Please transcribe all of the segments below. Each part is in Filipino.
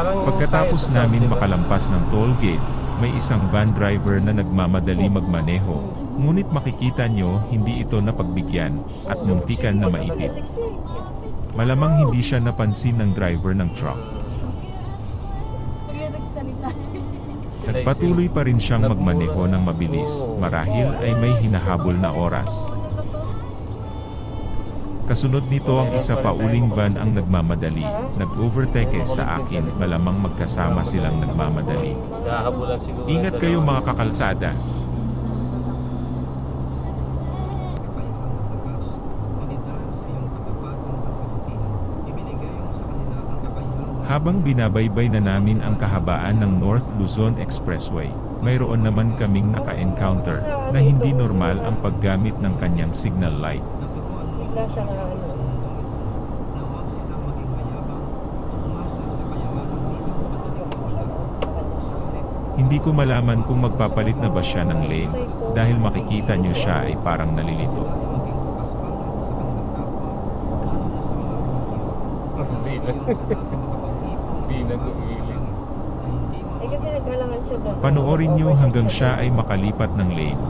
Pagkatapos namin makalampas ng toll gate, may isang van driver na nagmamadali magmaneho, ngunit makikita nyo hindi ito napagbigyan, at muntikan na maipit. Malamang hindi siya napansin ng driver ng truck. Nagsalita Nagpatuloy pa rin siyang magmaneho ng mabilis, marahil ay may hinahabol na oras. Kasunod nito ang isa pa uling van ang nagmamadali, nag-overtake sa akin, malamang magkasama silang nagmamadali. Ingat kayo mga kakalsada. Habang binabaybay na namin ang kahabaan ng North Luzon Expressway, mayroon naman kaming naka-encounter na hindi normal ang paggamit ng kanyang signal light. Bigla siya nga ano. Hindi ko malaman kung magpapalit na ba siya ng lane, dahil makikita nyo siya ay parang nalilito. Hindi Hindi na tumilin. Eh kasi naghalangan siya doon. Panoorin nyo hanggang siya ay makalipat ng lane.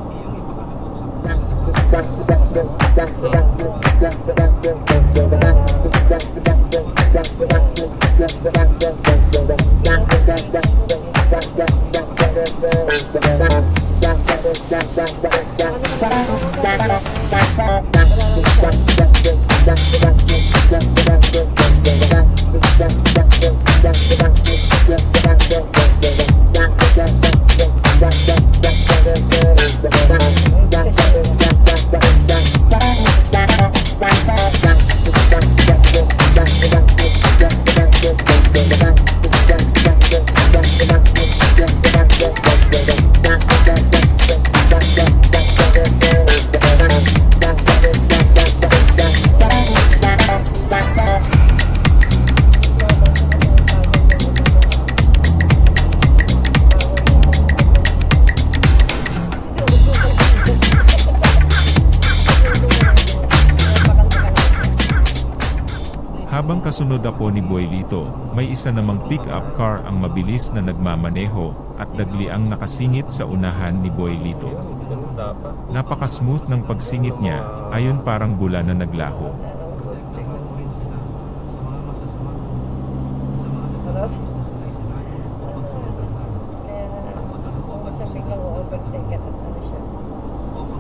Habang kasunod ako ni Boylito, may isa namang pick-up car ang mabilis na nagmamaneho, at dagliang nakasingit sa unahan ni. Ganun dapat. Napaka-smooth ng pagsingit niya, ayon parang bula na naglaho.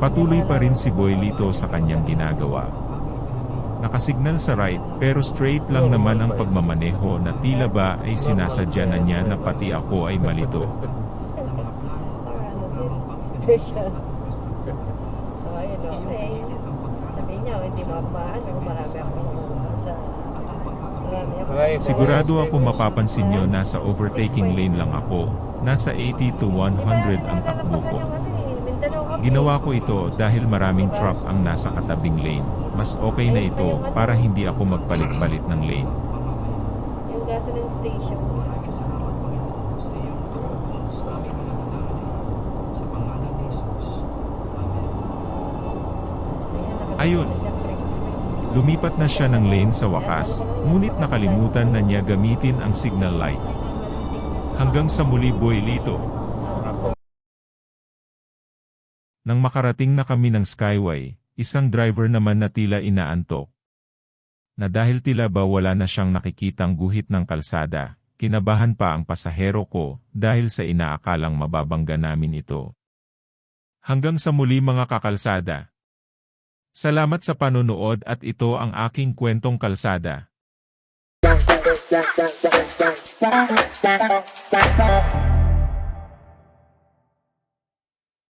Patuloy pa rin si Boylito sa kanyang ginagawa. Nakasignal sa right, pero straight lang naman ang pagmamaneho na tila ba ay sinasadya na niya na pati ako ay malito. Sigurado ako mapapansin nyo nasa overtaking lane lang ako, nasa 80 to 100 ang takbo ko. Ginawa ko ito dahil maraming truck ang nasa katabing lane. Mas okay na ito para hindi ako magpalit-palit ng lane. Yung gasoline station. Ayun. Lumipat na siya ng lane sa wakas, ngunit nakalimutan na niya gamitin ang signal light. Hanggang sa muli Boylito. Ako. Nang makarating na kami ng Skyway, isang driver naman na tila inaantok. Na dahil tila ba wala na siyang nakikitang guhit ng kalsada, kinabahan pa ang pasahero ko dahil sa inaakalang mababangga namin ito. Hanggang sa muli mga kakalsada. Salamat sa panonood at ito ang aking kwentong kalsada. Thank you.